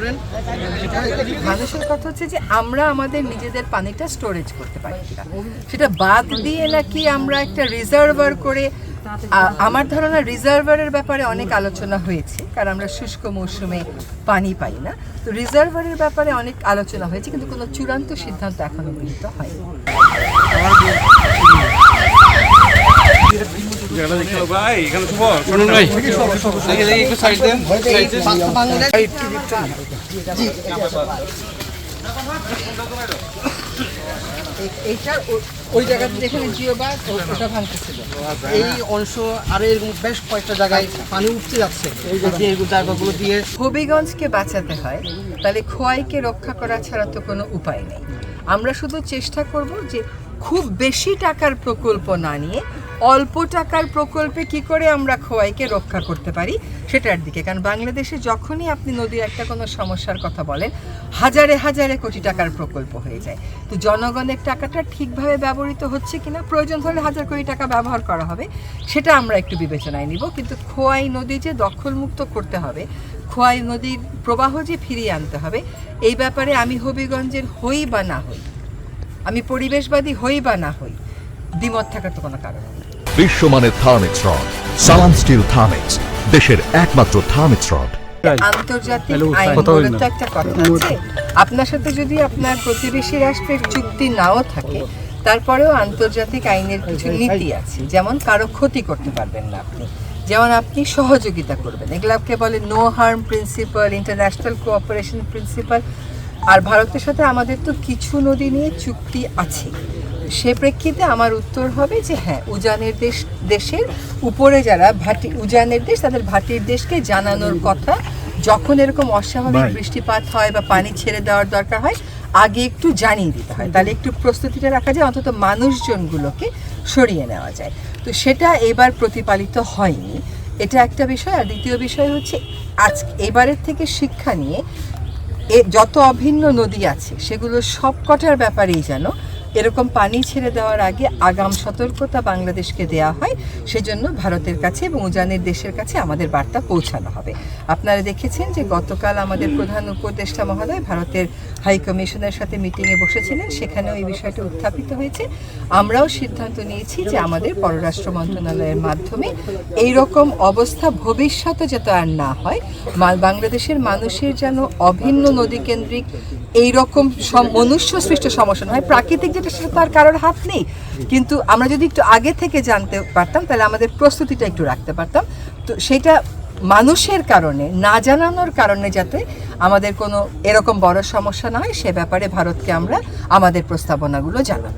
করেন। মানুষের কথা হচ্ছে যে আমরা আমাদের নিজেদের পানিটা স্টোরেজ করতে পারি সেটা বাদ দিয়ে নাকি আমরা একটা রিজার্ভার করে আমার ধারণা রিজার্ভারের ব্যাপারে অনেক আলোচনা হয়েছে কারণ আমরা শুষ্ক মৌসুমে পানি পাই না। তো রিজার্ভারের ব্যাপারে অনেক আলোচনা হয়েছে কিন্তু কোনো চূড়ান্ত সিদ্ধান্ত এখনও গৃহীত হয়নি। হবিগঞ্জকে বাঁচাতে হয়, তাহলে খোয়াইকে রক্ষা করা ছাড়া তো কোনো উপায় নেই। আমরা শুধু চেষ্টা করব যে খুব বেশি টাকার প্রকল্প না নিয়ে অল্প টাকার প্রকল্পে কি করে আমরা খোয়াইকে রক্ষা করতে পারি সেটার দিকে? কারণ বাংলাদেশে যখনই আপনি নদীর একটা কোনো সমস্যার কথা বলেন, হাজারে হাজারে কোটি টাকার প্রকল্প হয়ে যায়। তো জনগণের টাকাটা ঠিকভাবে ব্যবহৃত হচ্ছে কিনা, প্রয়োজন হলে হাজার কোটি টাকা ব্যবহার করা হবে, সেটা আমরা একটু বিবেচনায় নিব। কিন্তু খোয়াই নদী যে দখলমুক্ত করতে হবে, খোয়াই নদীর প্রবাহ যে ফিরিয়ে আনতে হবে, এই ব্যাপারে আমি হবিগঞ্জের হই বা না হই, আমি পরিবেশবাদী হই বা না হই, দ্বিমত থাকার তো কোনো কারণ নেই। বিশ্বমানের Thermex rod Salam steel Thermex দেশের একমাত্র থার্মিক্স রড আন্তর্জাতিক আইন একটা কথা আছে। আপনার সাথে যদি আপনার প্রতিবেশী রাষ্ট্রের চুক্তি নাও থাকে তারপরেও আন্তর্জাতিক আইনের কিছু নীতি আছে যেমন কারও ক্ষতি করতে পারবেন না আপনি। যেমন আপনি সহযোগিতা করবেন। এগুলোকে বলে no harm principle international cooperation principle আর ভারতের সাথে আমাদের তো কিছু নদী নিয়ে চুক্তি আছে। সে প্রেক্ষিতে আমার উত্তর হবে যে হ্যাঁ উজানের দেশ দেশের উপরে যারা ভাটি উজানের দেশ তাদের ভাটির দেশকে জানানোর কথা যখন এরকম অস্বাভাবিক বৃষ্টিপাত হয় বা পানি ছেড়ে দেওয়ার দরকার হয় আগে একটু জানিয়ে দিতে হয়। তাহলে একটু প্রস্তুতিটা রাখা যায় অন্তত মানুষজনগুলোকে সরিয়ে নেওয়া যায়। তো সেটা এবার প্রতিপালিত হয়নি। এটা একটা বিষয়। আর দ্বিতীয় বিষয় হচ্ছে আজ এবারের থেকে শিক্ষা নিয়ে এ যত অভিন্ন নদী আছে সেগুলো সব কটার ব্যাপারেই যেন এরকম পানি ছেড়ে দেওয়ার আগে আগাম সতর্কতা বাংলাদেশকে দেওয়া হয়, সেজন্য ভারতের কাছে এবং উজানের দেশের কাছে আমাদের বার্তা পৌঁছানো হবে। আপনারা দেখেছেন যে গতকাল আমাদের প্রধান উপদেষ্টা মহোদয় ভারতের হাই কমিশনের সাথে মিটিংয়ে বসেছিলেন, সেখানেও এই বিষয়টা উত্থাপিত হয়েছে। আমরাও সিদ্ধান্ত নিয়েছি যে আমাদের পররাষ্ট্র মন্ত্রণালয়ের মাধ্যমে এই রকম অবস্থা ভবিষ্যতে যাতে আর না হয় বাংলাদেশের মানুষের যেন অভিন্ন নদী কেন্দ্রিক এই রকম মনুষ্য সৃষ্ট সমস্যা না হয়, প্রাকৃতিক যেটা সেটা তার কারোর হাত নেই। কিন্তু আমরা যদি একটু আগে থেকে জানতে পারতাম, তাহলে আমাদের প্রস্তুতিটা একটু রাখতে পারতাম। তো সেটা মানুষের কারণে, না জানানোর কারণে যাতে আমাদের কোনো এরকম বড় সমস্যা না হয়, সে ব্যাপারে ভারতকে আমরা আমাদের প্রস্তাবনাগুলো জানাব।